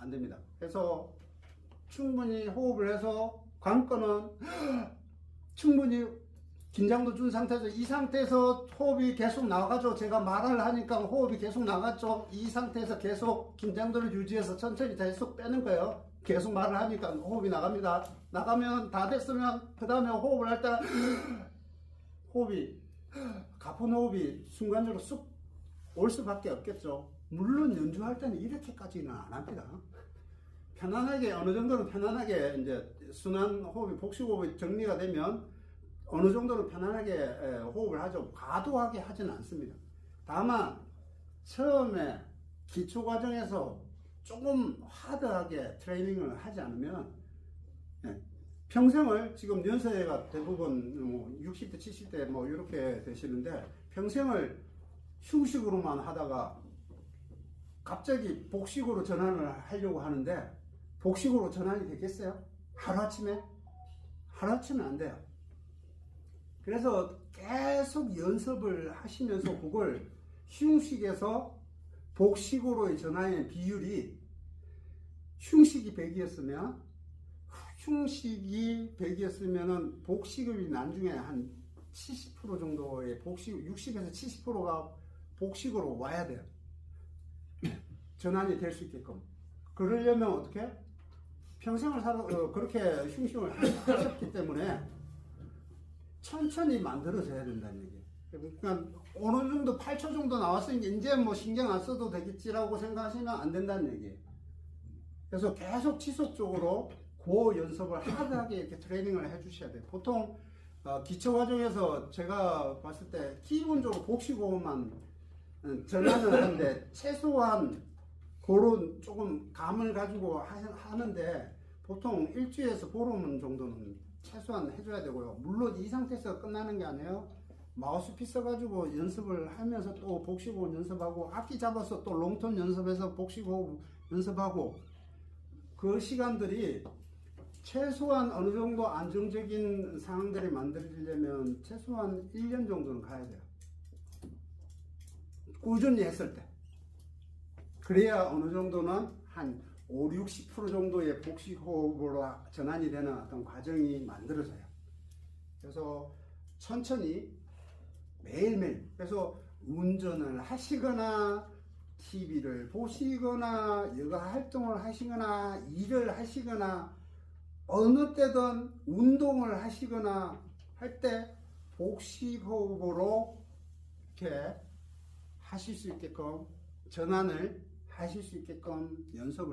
안 됩니다. 그래서 충분히 호흡을 해서 관건은 충분히 긴장도 준 상태에서 이 상태에서 호흡이 계속 나가죠. 제가 말을 하니까 호흡이 계속 나갔죠. 이 상태에서 계속 긴장도를 유지해서 천천히 계속 빼는 거예요. 계속 말을 하니까 호흡이 나갑니다. 나가면 다 됐으면 그 다음에 호흡을 할 때 호흡이 가쁜 호흡이 순간적으로 쑥 올 수밖에 없겠죠. 물론 연주할 때는 이렇게까지는 안 합니다. 편안하게 어느 정도는 편안하게 이제 순환 호흡이 복식 호흡이 정리가 되면 어느 정도는 편안하게 에, 호흡을 하죠. 과도하게 하지는 않습니다. 다만 처음에 기초 과정에서 조금 하드하게 트레이닝을 하지 않으면 예, 평생을 지금 연세가 대부분 뭐 60대, 70대 뭐 이렇게 되시는데 평생을 휴식으로만 하다가 갑자기 복식으로 전환을 하려고 하는데 복식으로 전환이 되겠어요? 하루아침에? 하루아침에 안 돼요. 그래서 계속 연습을 하시면서 그걸 흉식에서 복식으로의 전환의 비율이 흉식이 100이었으면 흉식이 100이었으면은 복식이 나중에 한 70% 정도의 복식 60에서 70%가 복식으로 와야 돼요. 전환이 될 수 있게끔. 그러려면 어떻게? 평생을 살아 어, 그렇게 흉식을 하셨기 때문에 천천히 만들어져야 된다는 얘기. 그러니까 어느 정도 8초 정도 나왔으니까 이제 뭐 신경 안 써도 되겠지라고 생각하시면 안 된다는 얘기. 그래서 계속 지속적으로 고 연습을 하드하게 이렇게 트레이닝을 해주셔야 돼요. 보통 어, 기초 과정에서 제가 봤을 때 기본적으로 복식호흡만 음, 전환을 하는데 최소한 그런 조금 감을 가지고 하- 하는데 보통 일주일에서 보름 정도는 최소한 해줘야 되고요. 물론 이 상태에서 끝나는 게 아니에요. 마우스피스 써가지고 연습을 하면서 또 복식호흡 연습하고 악기 잡아서 또 롱톤 연습해서 복식호흡 연습하고 그 시간들이 최소한 어느 정도 안정적인 상황들이 만들어지려면 최소한 1년 정도는 가야 돼요. 꾸준히 했을 때. 그래야 어느 정도는 한 5, 60% 정도의 복식 호흡으로 전환이 되는 어떤 과정이 만들어져요. 그래서 천천히 매일매일 그래서 운전을 하시거나 TV를 보시거나 여가 활동을 하시거나 일을 하시거나 어느 때든 운동을 하시거나 할 때 복식 호흡으로 이렇게 하실 수 있게끔 전환을 하실 수 있게끔 연습을